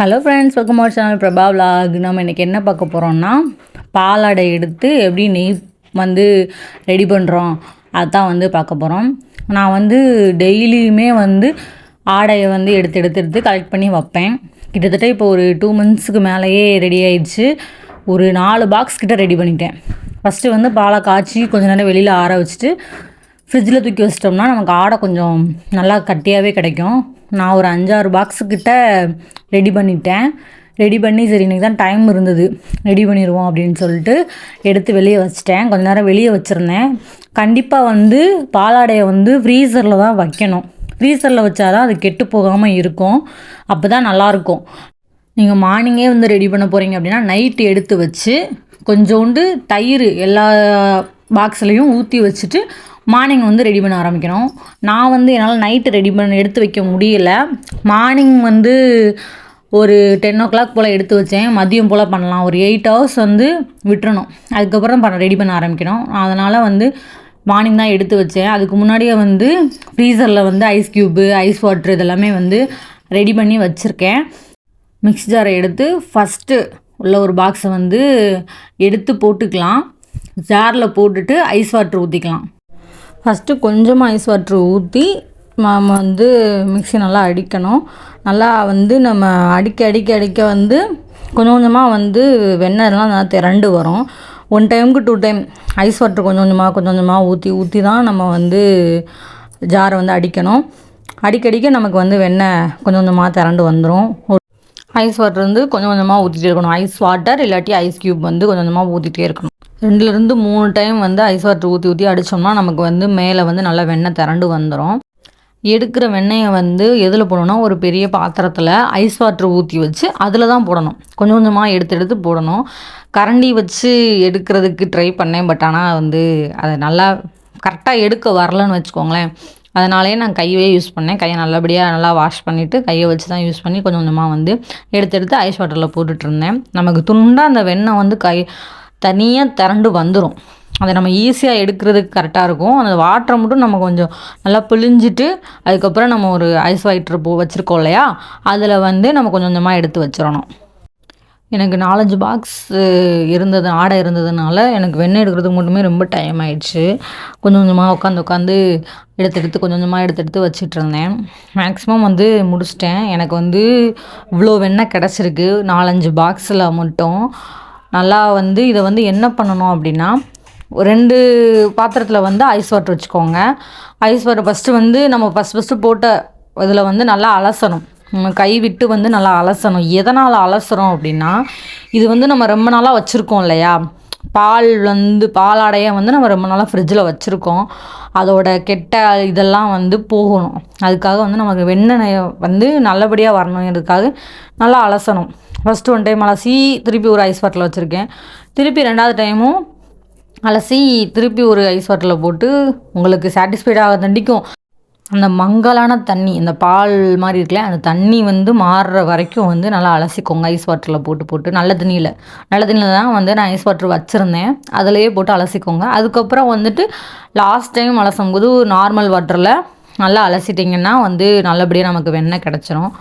Hello friends welcome our channel Prabha vlog. நம்ம இன்றைக்கி என்ன பார்க்க போகிறோம்னா பாலாடை எடுத்து எப்படி நெய் வந்து ரெடி பண்ணுறோம் அதான் வந்து பார்க்க போகிறோம் நான் வந்து டெய்லியுமே வந்து ஆடையை வந்து எடுத்து எடுத்து எடுத்து கலெக்ட் பண்ணி வைப்பேன். கிட்டத்தட்ட இப்போ ஒரு டூ மந்த்ஸுக்கு மேலேயே ரெடி ஆயிடுச்சு. ஒரு நாலு பாக்ஸ் கிட்ட ரெடி பண்ணிட்டேன். ஃபஸ்ட்டு வந்து பாலை காய்ச்சி கொஞ்ச நேரம் வெளியில் ஆற வச்சுட்டு ஃப்ரிட்ஜில் தூக்கி வச்சிட்டோம்னா நமக்கு ஆடை கொஞ்சம் நல்லா கட்டியாகவே கிடைக்கும். நான் ஒரு அஞ்சாறு பாக்ஸுக்கிட்ட ரெடி பண்ணிட்டேன். ரெடி பண்ணி சரி இன்றைக்கி தான் டைம் இருந்தது. ரெடி பண்ணிடுவோம் அப்படின்னு சொல்லிட்டு எடுத்து வெளியே வச்சிட்டேன். கொஞ்ச நேரம் வெளியே வச்சுருந்தேன். கண்டிப்பாக வந்து பாலாடையை வந்து ஃப்ரீசரில் தான் வைக்கணும். ஃப்ரீசரில் வச்சாதான் அது கெட்டு போகாமல் இருக்கும். அப்போ தான் நல்லாயிருக்கும் நீங்கள் மார்னிங்கே வந்து ரெடி பண்ண போகிறீங்க அப்படின்னா நைட்டு எடுத்து வச்சு கொஞ்சோண்டு தயிர் எல்லா பாக்ஸ்லேயும் ஊற்றி வச்சுட்டு மார்னிங் வந்து ரெடி பண்ண ஆரம்பிக்கணும். நான் வந்து என்னால் நைட்டு ரெடி பண்ண எடுத்து வைக்க முடியல. மார்னிங் வந்து ஒரு டென் ஓ கிளாக் போல் எடுத்து வச்சேன். மதியம் போல் பண்ணலாம். ஒரு எயிட் ஹவர்ஸ் வந்து விட்டுறணும். அதுக்கப்புறம் பண்ண ரெடி பண்ண ஆரம்பிக்கணும். அதனால் வந்து மார்னிங் தான் எடுத்து வச்சேன். அதுக்கு முன்னாடியே வந்து ஃப்ரீசரில் வந்து ஐஸ் க்யூப்பு ஐஸ் வாட்ரு இதெல்லாமே வந்து ரெடி பண்ணி வச்சுருக்கேன். மிக்ஸ் ஜாரை எடுத்து ஃபஸ்ட்டு உள்ள ஒரு பாக்ஸை வந்து எடுத்து போட்டுக்கலாம். ஜாரில் போட்டுட்டு ஐஸ் வாட்ரு ஊற்றிக்கலாம் ஃபஸ்ட்டு கொஞ்சமாக ஐஸ் வாட்ரு ஊற்றி நம்ம வந்து மிக்ஸி நல்லா அடிக்கணும். நல்லா வந்து நம்ம அடிக்க அடிக்க அடிக்க வந்து கொஞ்சம் கொஞ்சமாக வந்து வெண்ணெய்லாம் நல்லா திரண்டு வரும். ஒன் டைமுக்கு டூ டைம் ஐஸ் வாட்டர் கொஞ்சம் கொஞ்சமாக கொஞ்சம் கொஞ்சமாக ஊற்றி ஊற்றி தான் நம்ம வந்து ஜாரை வந்து அடிக்கணும். அடிக்கடிக்க நமக்கு வந்து வெண்ணெய் கொஞ்சம் கொஞ்சமாக திரண்டு வந்துடும் ஐஸ் வாட்டர் வந்து கொஞ்சம் கொஞ்சமாக ஊற்றிட்டே இருக்கணும். ஐஸ் வாட்டர் இல்லாட்டி ஐஸ் க்யூப் வந்து கொஞ்சம் கொஞ்சமாக ஊற்றிட்டே இருக்கணும். ரெண்டுலேருந்து மூணு டைம் வந்து ஐஸ் வாட்டர் ஊற்றி ஊற்றி அடித்தோம்னா நமக்கு வந்து மேலே வந்து நல்லா வெண்ணெய் திரண்டு வந்துடும் எடுக்கிற வெண்ணெயை வந்து எதில் போடணும்னா ஒரு பெரிய பாத்திரத்தில் ஐஸ் வாட்டர் ஊற்றி வச்சு அதில் தான் போடணும். கொஞ்சம் கொஞ்சமாக எடுத்து எடுத்து போடணும். கரண்டி வச்சு எடுக்கிறதுக்கு ட்ரை பண்ணேன். பட் ஆனால் வந்து அதை நல்லா கரெக்டாக எடுக்க வரலன்னு வச்சுக்கோங்களேன். அதனாலேயே நான் கையவே யூஸ் பண்ணேன். கையை நல்லபடியாக நல்லா வாஷ் பண்ணிவிட்டு கையை வச்சு தான் யூஸ் பண்ணி கொஞ்சம் கொஞ்சமாக வந்து எடுத்து எடுத்து ஐஸ் வாட்டரில் போட்டுட்ருந்தேன் நமக்கு துண்டாக அந்த வெண்ணெய் வந்து கை தனியாக திரண்டு வந்துடும் அதை நம்ம ஈஸியாக எடுக்கிறதுக்கு கரெக்டாக இருக்கும். அந்த வாட்டரை மட்டும் நம்ம கொஞ்சம் நல்லா பிழிஞ்சிட்டு அதுக்கப்புறம் நம்ம ஒரு ஐஸ் வாட்டர் போ வச்சுருக்கோம் இல்லையா? அதில் வந்து நம்ம கொஞ்சம் கொஞ்சமாக எடுத்து வச்சிடணும் எனக்கு நாலஞ்சு பாக்ஸ் இருந்தது ஆடை இருந்ததுனால எனக்கு வெண்ணெய் எடுக்கிறதுக்கு மட்டுமே ரொம்ப டைம் ஆயிடுச்சு. கொஞ்சம் கொஞ்சமாக உட்காந்து உட்காந்து எடுத்து எடுத்து கொஞ்சம் கொஞ்சமாக எடுத்து எடுத்து வச்சிட்டு இருந்தேன் மேக்ஸிமம் வந்து முடிச்சிட்டேன். எனக்கு வந்து இவ்வளோ வெண்ணெய் கிடச்சிருக்கு. நாலஞ்சு பாக்ஸில் மட்டும். நல்லா வந்து இதை வந்து என்ன பண்ணணும் அப்படின்னா ரெண்டு பாத்திரத்தில் வந்து ஐஸ் வாட்டர் வச்சுக்கோங்க. ஐஸ் வாட்டர் ஃபஸ்ட்டு வந்து நம்ம ஃபஸ்ட் ஃபஸ்ட்டு போட்ட இதில் வந்து நல்லா அலசணும். நம்ம கை விட்டு வந்து நல்லா அலசணும். எதனால் அலசுறோம் அப்படின்னா இது வந்து நம்ம ரொம்ப நாளாக வச்சுருக்கோம் இல்லையா? பால் வந்து பாலாடையை வந்து நம்ம ரொம்ப நாளாக ஃப்ரிட்ஜில் வச்சுருக்கோம். அதோட கெட்ட இதெல்லாம் வந்து போகணும். அதுக்காக வந்து நமக்கு வெண்ணெய் வந்து நல்லபடியாக வரணுங்கிறதுக்காக நல்லா அலசணும். ஃபஸ்ட்டு ஒன் டைம் அலசி திருப்பி ஒரு ஐஸ் வாட்டரில் வச்சுருக்கேன். திருப்பி ரெண்டாவது டைமும் அலசி திருப்பி ஒரு ஐஸ் வாட்டரில் போட்டு உங்களுக்கு சாட்டிஸ்ஃபைடாக தண்டிக்கும். அந்த மங்கலான தண்ணி இந்த பால் மாதிரி இருக்குல்ல அந்த தண்ணி வந்து மாறுற வரைக்கும் வந்து நல்லா அலசிக்கோங்க ஐஸ் வாட்டரில் போட்டு போட்டு. நல்ல தண்ணியில். நல்ல தண்ணியில் தான் வந்து நான் ஐஸ் வாட்டர் வச்சுருந்தேன். அதிலையே போட்டு அலசிக்கோங்க. அதுக்கப்புறம் வந்துட்டு லாஸ்ட் டைம் அலசும் போது நார்மல் வாட்டரில் நல்லா அலசிட்டிங்கன்னா வந்து நல்லபடியாக நமக்கு வெண்ணெய் கிடச்சிரும்.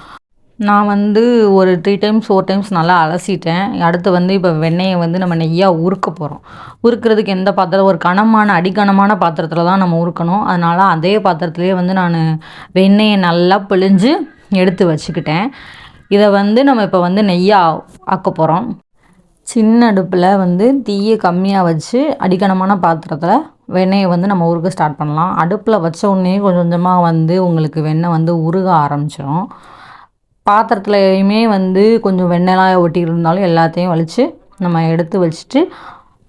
நான் வந்து ஒரு த்ரீ டைம்ஸ் ஃபோர் டைம்ஸ் நல்லா அலசிட்டேன். அடுத்து வந்து இப்போ வெண்ணெயை வந்து நம்ம நெய்யாக உருக்க போகிறோம் உருக்கிறதுக்கு எந்த பாத்திரம் ஒரு கனமான அடிக்கனமான பாத்திரத்தில் தான் நம்ம உருக்கணும். அதனால் அதே பாத்திரத்துலேயே வந்து நான் வெண்ணெயை நல்லா பிழிஞ்சு எடுத்து வச்சுக்கிட்டேன். இதை வந்து நம்ம இப்போ வந்து நெய்யாக ஆக்க போகிறோம் சின்ன அடுப்பில் வந்து தீயை கம்மியாக வச்சு அடிக்கனமான பாத்திரத்தில் வெண்ணெயை வந்து நம்ம உருக்க ஸ்டார்ட் பண்ணலாம். அடுப்பில் வச்ச உடனே கொஞ்சம் கொஞ்சமாக வந்து உங்களுக்கு வெண்ணெய் வந்து உருக ஆரம்பிச்சிடும் பாத்திரத்துலையுமே வந்து கொஞ்சம் வெண்ணெய்லாம் ஒட்டிகிட்டு இருந்தாலும் எல்லாத்தையும் வலித்து நம்ம எடுத்து வச்சுட்டு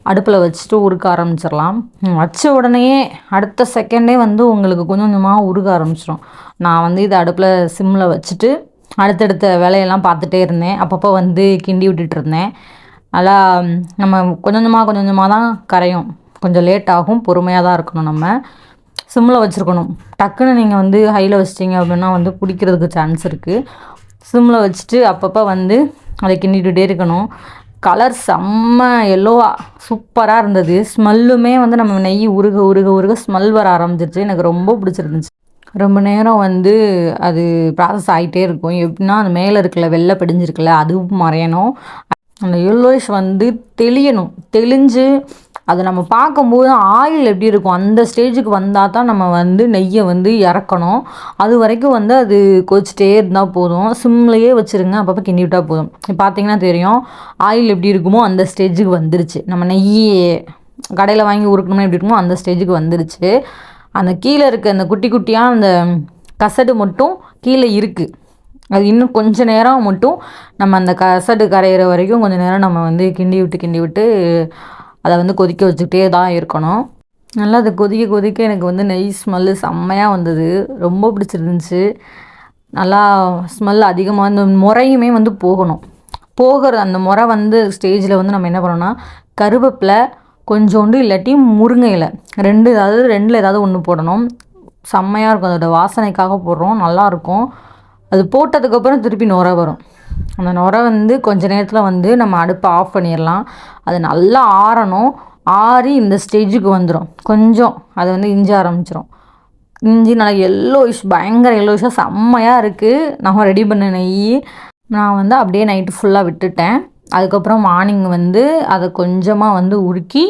அடுப்பில் வச்சுட்டு உருக்க ஆரம்பிச்சிடலாம். வச்ச உடனேயே அடுத்த செகண்டே வந்து உங்களுக்கு கொஞ்சம் கொஞ்சமாக உருக ஆரம்பிச்சிடும் நான் வந்து இதை அடுப்பில் சிம்மில் வச்சுட்டு அடுத்தடுத்த வேலையெல்லாம் பார்த்துட்டே இருந்தேன். அப்பப்போ வந்து கிண்டி விட்டுட்டு இருந்தேன். நல்லா நம்ம கொஞ்சம் கொஞ்சமாக கொஞ்சம் கொஞ்சமாக தான் கரையும். கொஞ்சம் லேட் ஆகும். பொறுமையாக தான் இருக்கணும் நம்ம. சிம்மில் வச்சுருக்கணும். டக்குன்னு நீங்கள் வந்து ஹையில் வச்சிட்டிங்க அப்படின்னா வந்து பிடிக்கிறதுக்கு சான்ஸ் இருக்குது சிம்மில் வச்சுட்டு அப்பப்போ வந்து அதை கிண்டிகிட்டே இருக்கணும். கலர் செம்ம எல்லோவாக சூப்பராக இருந்தது. ஸ்மெல்லுமே வந்து நம்ம நெய் உருக உருக உருக ஸ்மெல் வர ஆரம்பிச்சிருச்சு. எனக்கு ரொம்ப பிடிச்சிருந்துச்சு. ரொம்ப நேரம் வந்து அது ப்ராசஸ் ஆகிட்டே இருக்கும். எப்படின்னா அது மேலே இருக்கல வெள்ளை பிடிஞ்சிருக்குல்ல அதுவும் மறையணும். அந்த எல்லோயிஷ் வந்து தெளியணும். தெளிஞ்சு அதை நம்ம பார்க்கும்போது ஆயில் எப்படி இருக்கும்? அந்த ஸ்டேஜுக்கு வந்தால் தான் நம்ம வந்து நெய்யை வந்து இறக்கணும். அது வரைக்கும் வந்து அது கொச்சிட்டே இருந்தால் போதும். சிம்லையே வச்சுருங்க. அப்பப்போ கிண்டி விட்டால் போதும் பார்த்தீங்கன்னா தெரியும். ஆயில் எப்படி இருக்குமோ அந்த ஸ்டேஜுக்கு வந்துருச்சு. நம்ம நெய் கடையில் வாங்கி உருக்கணும்னா எப்படி இருக்குமோ அந்த ஸ்டேஜுக்கு வந்துருச்சு. அந்த கீழே இருக்க அந்த குட்டி குட்டியாக அந்த கசடு மட்டும் கீழே இருக்குது அது இன்னும் கொஞ்சம் நேரம் மட்டும் நம்ம அந்த கசடு கரையிற வரைக்கும் கொஞ்சம் நேரம் நம்ம வந்து கிண்டி விட்டு கிண்டி விட்டு அதை வந்து கொதிக்க வச்சுக்கிட்டே தான் இருக்கணும். நல்லா அதை கொதிக்க கொதிக்க எனக்கு வந்து நெய் ஸ்மெல்லு செம்மையாக வந்தது. ரொம்ப பிடிச்சிருந்துச்சு. நல்லா ஸ்மெல் அதிகமாக அந்த முறையுமே வந்து போகணும். போகிற அந்த முறை வந்து ஸ்டேஜில் வந்து நம்ம என்ன பண்ணோம்னா கருவேப்பிலை கொஞ்சோண்டு இல்லாட்டி முருங்கை இலை. ரெண்டு ஏதாவது ரெண்டில் ஏதாவது ஒன்று போடணும். செம்மையாக இருக்கும். அதோடய வாசனைக்காக போடுறோம். நல்லாயிருக்கும் அது போட்டதுக்கப்புறம் திருப்பி நுர வரும். அந்த நுரை வந்து கொஞ்ச நேரத்தில் வந்து நம்ம அடுப்பை ஆஃப் பண்ணிடலாம் அது நல்லா ஆறணும். ஆறி இந்த ஸ்டேஜுக்கு வந்துடும் கொஞ்சம் அது வந்து இஞ்சி ஆரம்பிச்சிடும் இஞ்சி நல்லா எல்லோயிஷ் பயங்கர எல்லோயிஷாக செம்மையாக இருக்குது நம்ம ரெடி பண்ண நெய். நான் வந்து அப்படியே நைட்டு ஃபுல்லாக விட்டுட்டேன். அதுக்கப்புறம் மார்னிங் வந்து அதை கொஞ்சமாக வந்து உருக்கி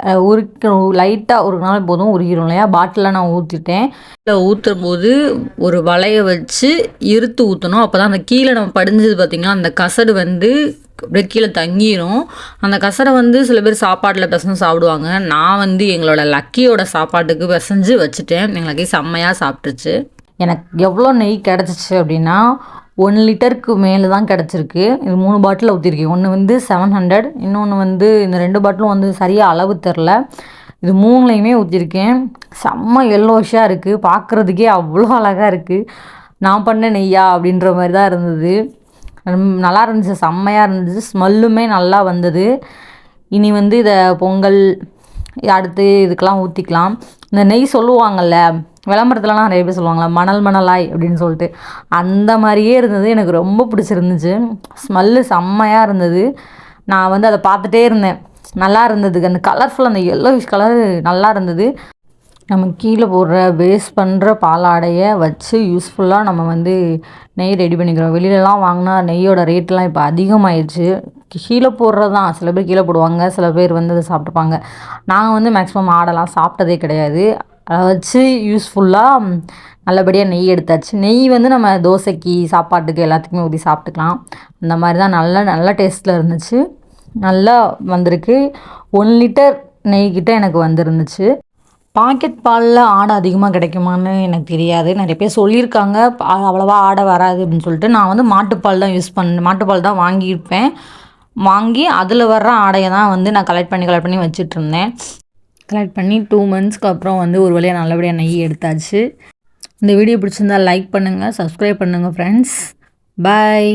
உருக்கணும் லைட்டாக ஒரு நாள் போதும் உருகிடும் இல்லையா? பாட்டிலில் நான் ஊற்றிட்டேன் இல்லை ஊற்றும் போது ஒரு வலையை வச்சு இருத்து ஊற்றணும் அப்போ தான் அந்த கீழே நம்ம படிஞ்சது பார்த்திங்கன்னா அந்த கசடு வந்து அப்படியே கீழே தங்கிடும் அந்த கசரை வந்து சில பேர் சாப்பாட்டில் பிசைஞ்சு சாப்பிடுவாங்க. நான் வந்து எங்களோட லக்கியோட சாப்பாட்டுக்கு பிசைஞ்சு வச்சுட்டேன். எங்கள் லக்கி செம்மையாக சாப்பிட்டுச்சு. எனக்கு எவ்வளோ நெய் கிடச்சிச்சு அப்படின்னா ஒன் லிட்டருக்கு மேலே தான் கிடச்சிருக்கு. இது மூணு பாட்டில் ஊற்றிருக்கேன் ஒன்று வந்து செவன் ஹண்ட்ரட் இன்னொன்று வந்து இந்த ரெண்டு பாட்டிலும் வந்து சரியாக அளவு தெரில இது மூணுலையுமே ஊற்றிருக்கேன் செம்ம எல்லோஷாக இருக்குது பார்க்குறதுக்கே அவ்வளோ அழகாக இருக்குது நான் பண்ண நெய்யா அப்படின்ற மாதிரி தான் இருந்தது நல்லா இருந்துச்சு. செம்மையாக இருந்துச்சு. ஸ்மெல்லுமே நல்லா வந்தது. இனி வந்து இதை பொங்கல் அடுத்து இதுக்கெலாம் ஊற்றிக்கலாம் இந்த நெய் சொல்லுவாங்கள்ல விளம்பரத்துலலாம் நிறைய பேர் சொல்லுவாங்களா மணல் மணலாய் அப்படின்னு சொல்லிட்டு. அந்த மாதிரியே இருந்தது எனக்கு ரொம்ப பிடிச்சிருந்துச்சு. ஸ்மெல்லு செம்மையாக இருந்தது. நான் வந்து அதை பார்த்துட்டே இருந்தேன். நல்லா இருந்ததுக்கு அந்த கலர்ஃபுல் அந்த எல்லோவிஷ் கலர் நல்லா இருந்தது. நம்ம கீழே போடுற வேஸ்ட் பண்ணுற பாலாடையை வச்சு யூஸ்ஃபுல்லாக நம்ம வந்து நெய் ரெடி பண்ணிக்கிறோம். வெளியிலலாம் வாங்கினா நெய்யோட ரேட்லாம் இப்போ அதிகமாகிடுச்சு கீழே போடுறது தான் சில பேர் கீழே போடுவாங்க. சில பேர் வந்து அதை சாப்பிட்டுப்பாங்க. நாங்கள் வந்து மேக்ஸிமம் ஆடெல்லாம் சாப்பிட்டதே கிடையாது. அதை வச்சு யூஸ்ஃபுல்லாக நல்லபடியாக நெய் எடுத்தாச்சு. நெய் வந்து நம்ம தோசைக்கு சாப்பாட்டுக்கு எல்லாத்துக்குமே ஊற்றி சாப்பிட்டுக்கலாம். அந்த மாதிரி தான் நல்ல நல்ல டேஸ்ட்டில் இருந்துச்சு. நல்லா வந்திருக்கு. ஒன் லிட்டர் நெய்கிட்ட எனக்கு வந்துருந்துச்சு. பாக்கெட் பாலில் ஆடை அதிகமாக கிடைக்குமான்னு எனக்கு தெரியாது. நிறைய பேர் சொல்லியிருக்காங்க. அவ்வளோவா ஆடை வராது அப்படின்னு சொல்லிட்டு நான் வந்து மாட்டுப்பால் தான் யூஸ் பண்ண மாட்டுப்பால் தான் வாங்கியிருப்பேன். வாங்கி அதில் வர்ற ஆடையை தான் வந்து நான் கலெக்ட் பண்ணி கலெக்ட் பண்ணி வச்சுட்ருந்தேன் கலெக்ட் பண்ணி டூ மந்த்ஸ்க்கு அப்புறம் வந்து ஒரு வழியாக நல்லபடியாக நெய் எடுத்தாச்சு. இந்த வீடியோ பிடிச்சிருந்தால் லைக் பண்ணுங்கள் சப்ஸ்கிரைப் பண்ணுங்கள் ஃப்ரெண்ட்ஸ் பாய்